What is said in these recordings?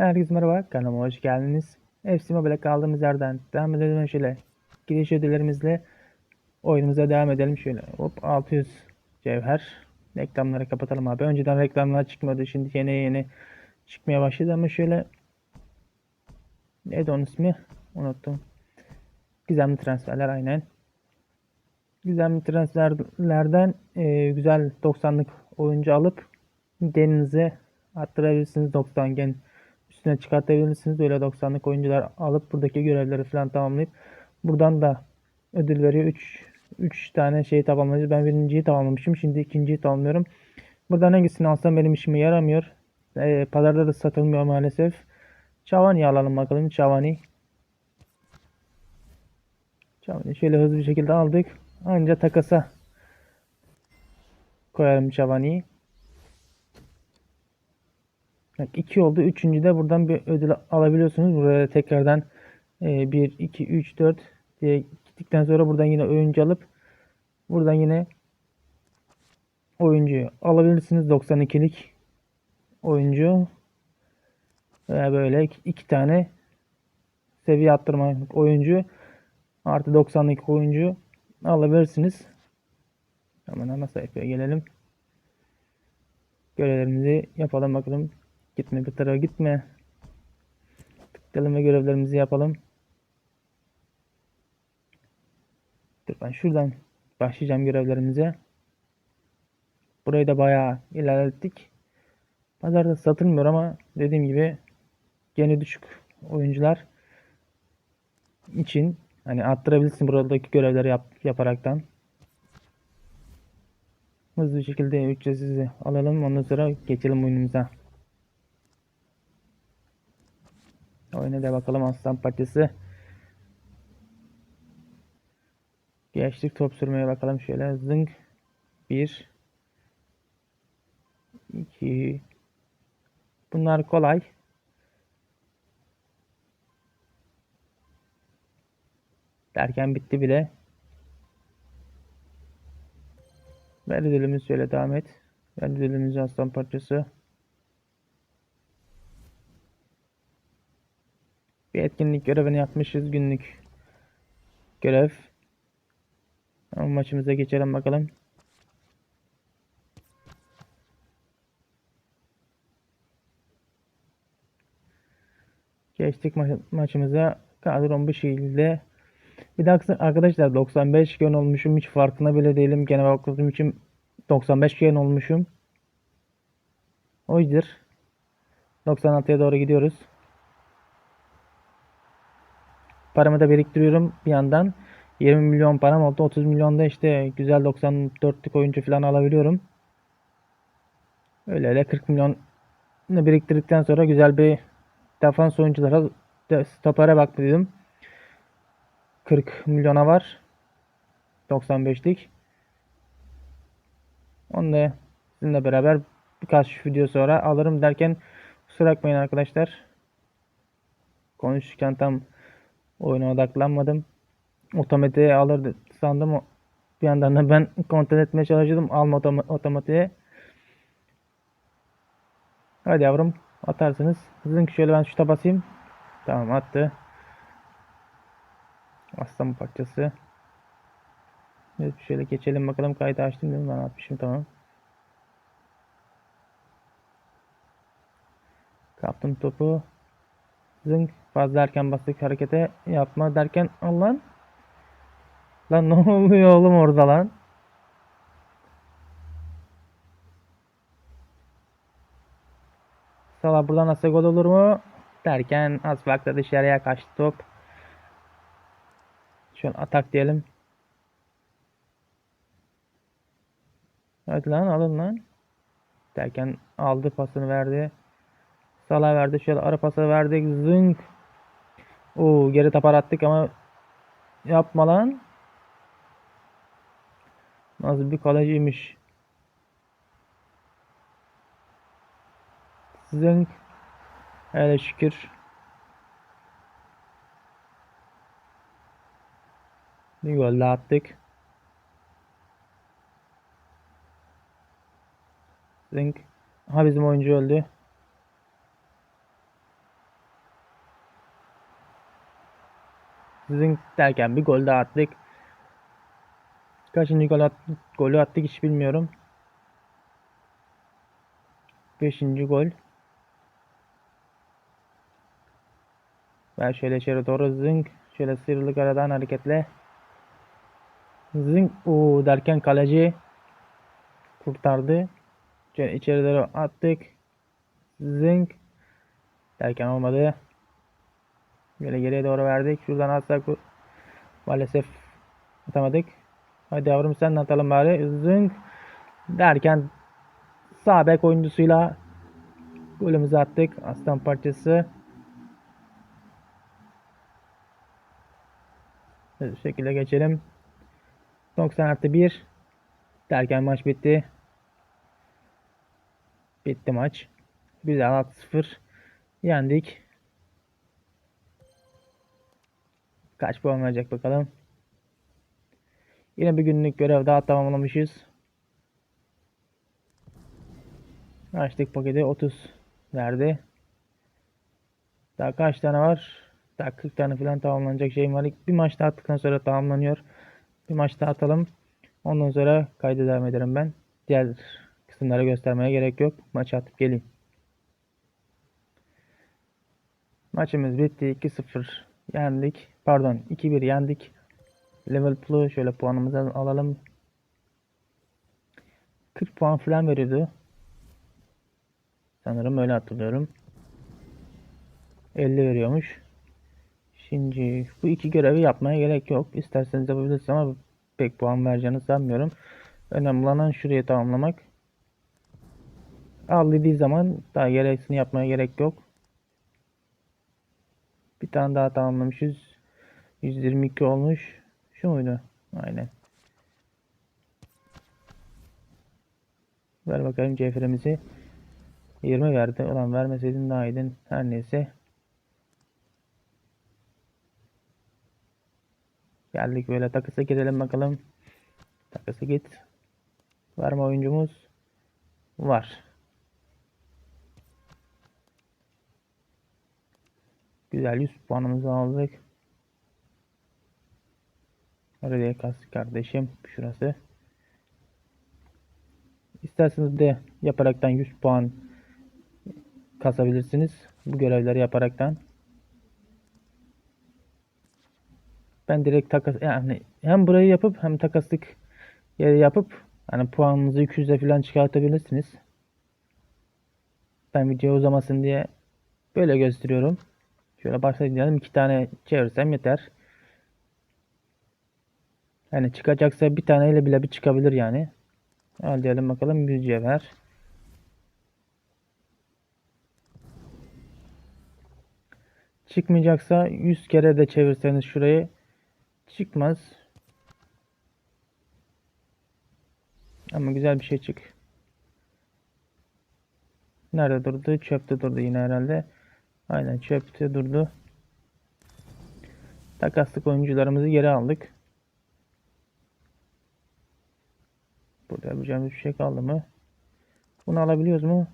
Herkese merhaba, kanalıma hoş geldiniz. FC Mobile'e kaldığımız yerden devam edelim şöyle. Giriş ödüllerimizle oyunumuza devam edelim şöyle. Hop 600 cevher. Reklamları kapatalım abi. Önceden reklamlar çıkmadı. Şimdi yeni yeni çıkmaya başladı ama şöyle neydi onun ismi? Unuttum. Gizemli transferler aynen. Gizemli transferlerden e, güzel 90'lık oyuncu alıp denize attırabilirsiniz 90 gen üstüne çıkartabilirsiniz. Böyle 90'lık oyuncular alıp buradaki görevleri falan tamamlayıp buradan da ödül veriyor. 3 3 tane şey tamamlayacağız. Ben birinciyi tamamlamışım. Şimdi ikinciyi tamamlıyorum. Buradan hangisini alsam benim işime yaramıyor. Ee, pazarda da satılmıyor maalesef. Çavani alalım bakalım. Çavani. Çavani şöyle hızlı bir şekilde aldık. Anca takasa koyarım Çavani'yi. Bak 2 oldu. Üçüncü de buradan bir ödül alabiliyorsunuz. Buraya tekrardan 1, 2, 3, 4 diye gittikten sonra buradan yine oyuncu alıp buradan yine oyuncuyu alabilirsiniz. 92'lik oyuncu veya böyle iki tane seviye attırma oyuncu artı 90'lık oyuncu alabilirsiniz. Hemen ana sayfaya gelelim. Görevlerimizi yapalım bakalım. Gitme bir tarafa gitme. Tıklayalım ve görevlerimizi yapalım. Dur ben şuradan başlayacağım görevlerimize. Burayı da bayağı ilerlettik. Pazarda satılmıyor ama dediğim gibi gene düşük oyuncular için hani arttırabilirsin buradaki görevleri yap, yaparaktan. Hızlı bir şekilde ücretsiz alalım. Ondan sonra geçelim oyunumuza. Oyuna da bakalım aslan parçası. Geçtik top sürmeye bakalım şöyle zınk. 1 2 Bunlar kolay. Derken bitti bile. Ver ödülümüz şöyle devam et. Ver ödülümüz aslan parçası. Bir etkinlik görevini yapmışız günlük görev. Maçımıza geçelim bakalım. Geçtik ma maçımıza. Kadrom bu şekilde. Bir de arkadaşlar 95 gün olmuşum. Hiç farkında bile değilim. Genel bakım için 95 gün olmuşum. O yüzden 96'ya doğru gidiyoruz. Paramı da biriktiriyorum bir yandan. 20 milyon param oldu. 30 milyonda işte güzel 94'lük oyuncu falan alabiliyorum. Öyle öyle 40 milyon biriktirdikten sonra güzel bir defans oyunculara stopere baktım. 40 milyona var. 95'lik. Onu da sizinle beraber birkaç video sonra alırım derken kusura bakmayın arkadaşlar. Konuşurken tam oyuna odaklanmadım. Otomatiğe alır sandım. Bir yandan da ben kontrol etmeye çalışıyordum. Alma otom otomatiğe. Hadi yavrum atarsınız. Hızın ki şöyle ben şuta basayım. Tamam attı. Aslan parçası. Evet şöyle geçelim bakalım kaydı açtım değil mi? Ben atmışım tamam. Kaptım topu. Zınk fazla erken bastık harekete yapma derken Allah'ın Lan ne oluyor oğlum orada lan? Salah buradan nasıl gol olur mu? Derken az farkla dışarıya kaçtı top. An atak diyelim. Evet lan alın lan. Derken aldı pasını verdi. Salah verdi. Şöyle ara pası verdik. Zınk. Oo geri tapar attık ama yapma lan. Nasıl bir kaleciymiş. Zınk. Hele şükür. Bir gol daha attık. Zınk. Ha bizim oyuncu öldü. Zınk derken bir gol daha attık. Kaçıncı gol at golü attık hiç bilmiyorum. Beşinci gol. Ben şöyle içeri doğru zınk. Şöyle sıyrılık aradan hareketle. Zınk. Oo derken kaleci kurtardı. Şöyle içeri doğru attık. Zınk. Derken olmadı. Böyle geriye doğru verdik. Şuradan atsak maalesef atamadık. Hadi yavrum sen atalım bari. Zınk. Derken sağ bek oyuncusuyla golümüzü attık. Aslan parçası. Bu şekilde geçelim. 90 artı 1 derken maç bitti. Bitti maç. Güzel 6-0 yendik. Kaç puan verecek bakalım. Yine bir günlük görev daha tamamlamışız. Açtık paketi 30 verdi. Daha kaç tane var? Daha 40 tane falan tamamlanacak şeyim var. Bir maç daha attıktan sonra tamamlanıyor. Bir maç daha atalım. Ondan sonra kayda devam ederim ben. Diğer kısımları göstermeye gerek yok. Maçı atıp geleyim. Maçımız bitti. 2-0 yendik. Pardon 2-1 yendik. Level Plus şöyle puanımızı alalım. 40 puan falan veriyordu. Sanırım öyle hatırlıyorum. 50 veriyormuş. Şimdi bu iki görevi yapmaya gerek yok. İsterseniz yapabilirsiniz ama pek puan vereceğini sanmıyorum. Önemli olan şurayı tamamlamak. Al dediği zaman daha gereksini yapmaya gerek yok. Bir tane daha tamamlamışız. 122 olmuş. Şu muydu? Aynen. Ver bakalım cevherimizi. 20 verdi. Ulan vermeseydin daha iyiydin. Her neyse. Geldik böyle takısa girelim bakalım. Takısa git. Var mı oyuncumuz? Var. Güzel 100 puanımızı aldık. Oraya kas kardeşim. Şurası. İsterseniz de yaparaktan 100 puan kasabilirsiniz. Bu görevleri yaparaktan. Ben direkt takas yani hem burayı yapıp hem takaslık yeri yapıp hani puanınızı 200'e falan çıkartabilirsiniz. Ben video uzamasın diye böyle gösteriyorum. Şöyle başlayalım. iki tane çevirsem yeter. Yani çıkacaksa bir taneyle bile bir çıkabilir yani. Al diyelim bakalım bir cevher. Çıkmayacaksa 100 kere de çevirseniz şurayı çıkmaz. Ama güzel bir şey çık. Nerede durdu? Çöpte durdu yine herhalde. Aynen çöpte durdu. Takaslık oyuncularımızı geri aldık. Burada yapacağımız bir şey kaldı mı? Bunu alabiliyoruz mu?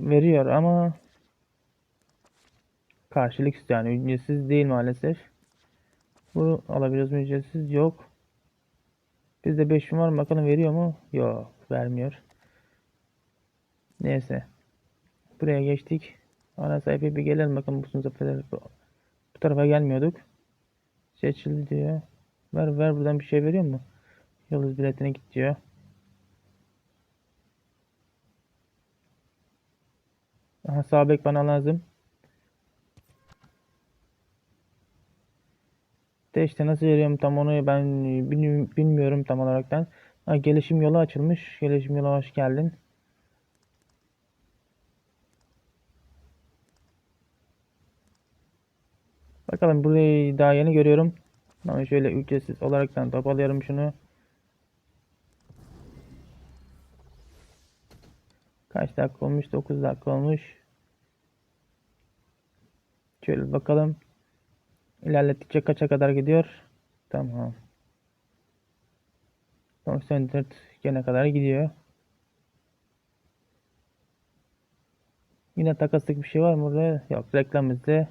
Veriyor ama karşılık. Yani ücretsiz değil maalesef. Bu alabiliyoruz mu ücretsiz? Yok. Bizde 5 var mı? Bakalım veriyor mu? Yok. Vermiyor. Neyse. Buraya geçtik. Ana sayfaya bir gelelim bakalım bu bu tarafa gelmiyorduk. Seçildi diyor. Ver ver buradan bir şey veriyor mu? Yıldız biletine git diyor. Aha sağ bek bana lazım. De işte nasıl veriyorum tam onu ben bilmiyorum tam olaraktan. Ha, gelişim yolu açılmış. Gelişim yolu hoş geldin. Bakalım burayı daha yeni görüyorum. Ama şöyle ücretsiz olaraktan toparlıyorum şunu. Kaç dakika olmuş? 9 dakika olmuş. Şöyle bakalım. İlerlettikçe kaça kadar gidiyor? Tamam. 94 gene kadar gidiyor. Yine takaslık bir şey var mı burada? Yok reklam bizde.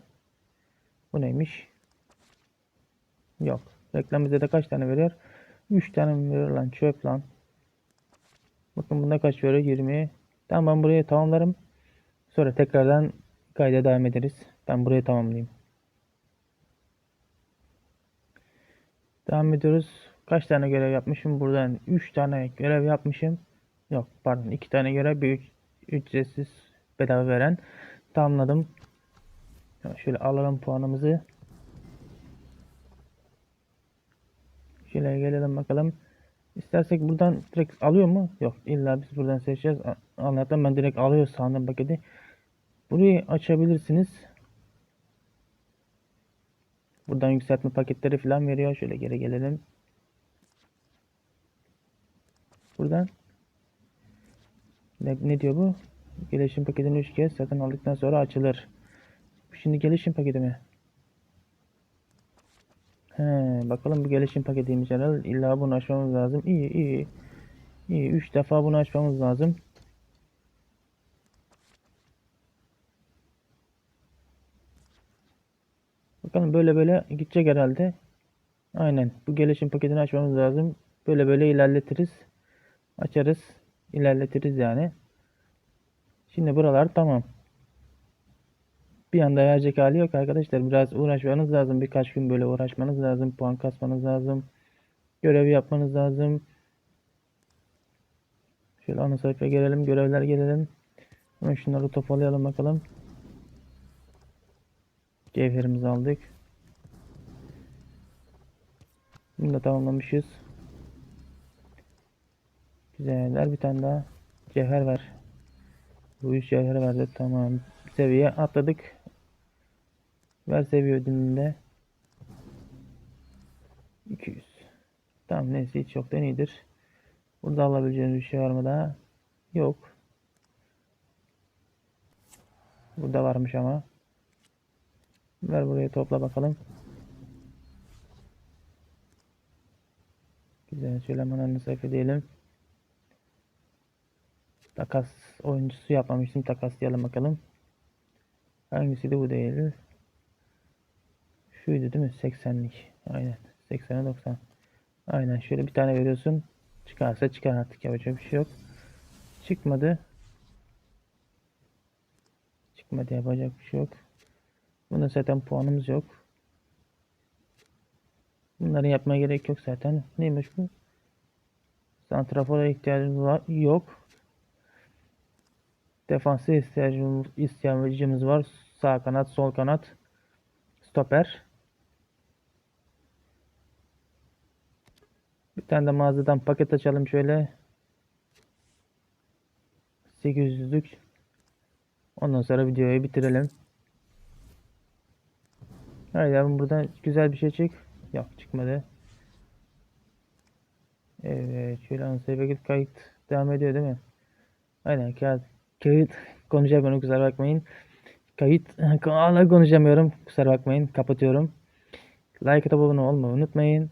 Bu neymiş? Yok. Reklam bize de kaç tane veriyor? 3 tane mi veriyor lan? Çöp lan. Bakın bunda kaç veriyor? 20. Tamam ben burayı tamamlarım. Sonra tekrardan kayda devam ederiz. Ben burayı tamamlayayım. Devam ediyoruz. Kaç tane görev yapmışım? Buradan 3 tane görev yapmışım. Yok pardon 2 tane görev bir üc- ücretsiz bedava veren. Tamamladım. Şöyle alalım puanımızı. Şöyle gelelim bakalım. İstersek buradan direkt alıyor mu? Yok. İlla biz buradan seçeceğiz. A- Anlattım ben direkt alıyor sandım paketi. Burayı açabilirsiniz. Buradan yükseltme paketleri falan veriyor. Şöyle geri gelelim. Buradan ne, ne diyor bu? Gelişim paketini 3 kez satın aldıktan sonra açılır. Şimdi gelişim paketi mi? He, bakalım bu gelişim paketiymiş herhalde. İlla bunu açmamız lazım. İyi iyi. İyi 3 defa bunu açmamız lazım. Bakalım böyle böyle gidecek herhalde. Aynen. Bu gelişim paketini açmamız lazım. Böyle böyle ilerletiriz. Açarız. ilerletiriz yani. Şimdi buralar tamam. Bir anda verecek hali yok arkadaşlar. Biraz uğraşmanız lazım. Birkaç gün böyle uğraşmanız lazım. Puan kasmanız lazım. Görev yapmanız lazım. Şöyle ana sayfaya gelelim. Görevler gelelim. Hemen şunları toparlayalım bakalım. Cevherimizi aldık. Bunu da tamamlamışız. Güzeller bir tane daha cevher ver. Bu üç cevher verdi. Tamam. Seviye atladık. Ver seviye ödülünde. 200. Tamam neyse hiç yoktan iyidir. Burada alabileceğiniz bir şey var mı daha? Yok. Burada varmış ama. Ver buraya topla bakalım. Güzel. Şöyle hemen sayfa diyelim. Takas oyuncusu yapmamıştım. Takaslayalım bakalım. Hangisiydi bu değil? Şuydu değil mi? 80'lik. Aynen. 80'e 90. Aynen. Şöyle bir tane veriyorsun. Çıkarsa çıkar artık. Yapacak bir şey yok. Çıkmadı. Çıkmadı. Yapacak bir şey yok. Bunda zaten puanımız yok. Bunları yapmaya gerek yok zaten. Neymiş bu? Santrafora ihtiyacımız var. Yok. Defansa ihtiyacımız, ihtiyacımız var. Sağ kanat, sol kanat. Stoper. Bir tane de mağazadan paket açalım şöyle. 800'lük. Ondan sonra videoyu bitirelim. Haydi abi buradan güzel bir şey çık. Yok çıkmadı. Evet şöyle ansayıba git kayıt devam ediyor değil mi? Aynen kağıt, kayıt konuşamıyorum kusura bakmayın. Kayıt hala konuşamıyorum kusura bakmayın kapatıyorum. Like atıp abone olmayı unutmayın.